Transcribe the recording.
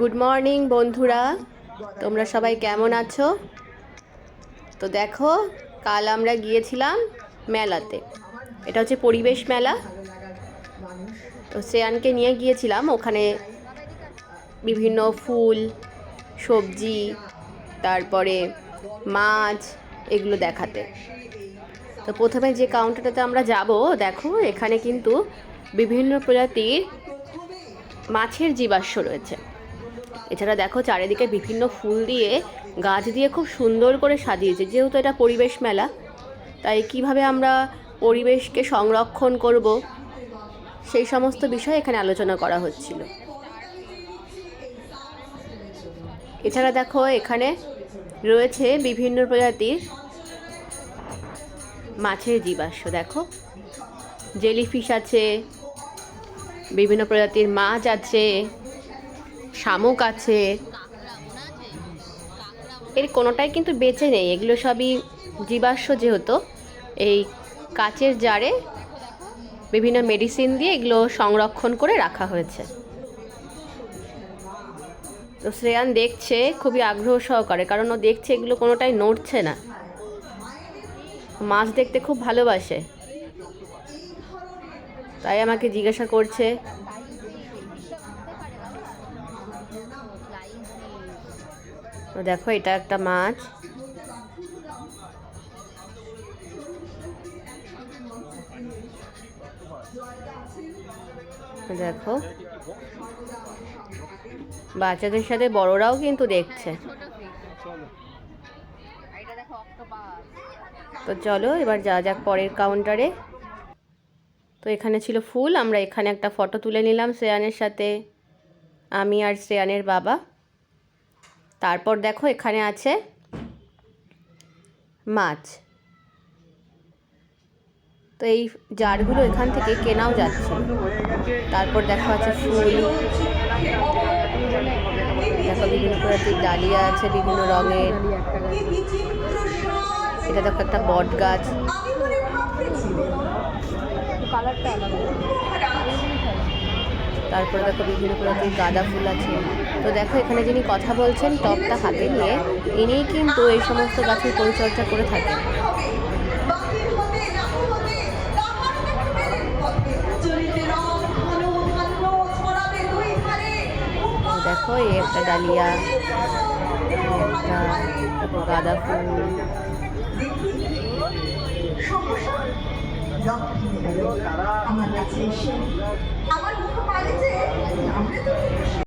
Good morning বন্ধুরা। তোমরা সবাই কেমন আছো? তো দেখো, কাল আমরা গিয়েছিলাম মেলাতে। এটা হচ্ছে পরিবেশ মেলা। তো শ্রেয়ানকে নিয়ে গিয়েছিলাম। ওখানে বিভিন্ন ফুল, সবজি, তারপরে মাছ, এগুলো দেখাতে। তো প্রথমে যে কাউন্টারটাতে আমরা যাব, দেখো, এখানে কিন্তু বিভিন্ন প্রজাতির মাছের জীবাশ্ম রয়েছে। এছাড়া দেখো চারিদিকে বিভিন্ন ফুল দিয়ে, গাছ দিয়ে খুব সুন্দর করে সাজিয়েছে। যেহেতু এটা পরিবেশ মেলা, তাই কীভাবে আমরা পরিবেশকে সংরক্ষণ করব, সেই সমস্ত বিষয় এখানে আলোচনা করা হচ্ছিল। এছাড়া দেখো এখানে রয়েছে বিভিন্ন প্রজাতির মাছের জীবাশ্ম। দেখো, জেলিফিশ আছে বিভিন্ন প্রজাতির মাছ আছে, শামুক আছে। এর কোনোটাই কিন্তু বেঁচে নেই। এগুলো সবই জীবাশ্ম যেহেতু, এই কাচের জারে বিভিন্ন মেডিসিন দিয়ে এগুলো সংরক্ষণ করে রাখা হয়েছে। তো শ্রেয়ান দেখছে, খুবই আগ্রহ সহকারে, কারণ ও দেখছে এগুলো কোনোটাই নড়ছে না। মাছ দেখতে খুব ভালোবাসে। তাই আমাকে জিজ্ঞাসা করছে। দেখো, এটা একটা মাছ। দেখো। বাচ্চাদের সাথে বড়রাও কিন্তু দেখছে। তো চলো, এবার যা যাক পরের কাউন্টারে তো এখানে ছিল ফুল, আমরা এখানে একটা ফটো তুলে নিলাম শ্রেয়ানের সাথে, আমি আর শ্রেয়ানের বাবা। তারপর দেখো এখানে আছে মাছ। তো এই জারগুলো এখান থেকে কেনাও যাচ্ছে। তারপর দেখো আছে ফুল। দেখো বিভিন্ন প্রজাতির ডালিয়া আছে, বিভিন্ন রঙের। এটা দেখো একটা বট গাছ তারপরে দেখো বিভিন্ন প্রজাতির গাঁদা ফুল আছে। তো দেখো, এখানে যিনি কথা বলছেন, টপটা হাতে নিয়ে, ইনিই কিন্তু এই সমস্ত গাছের পরিচর্যা করে থাকেন। দেখো, এই একটা ডালিয়া, একটা গাঁদা ফুল। আমার মুখ যে আমরা তো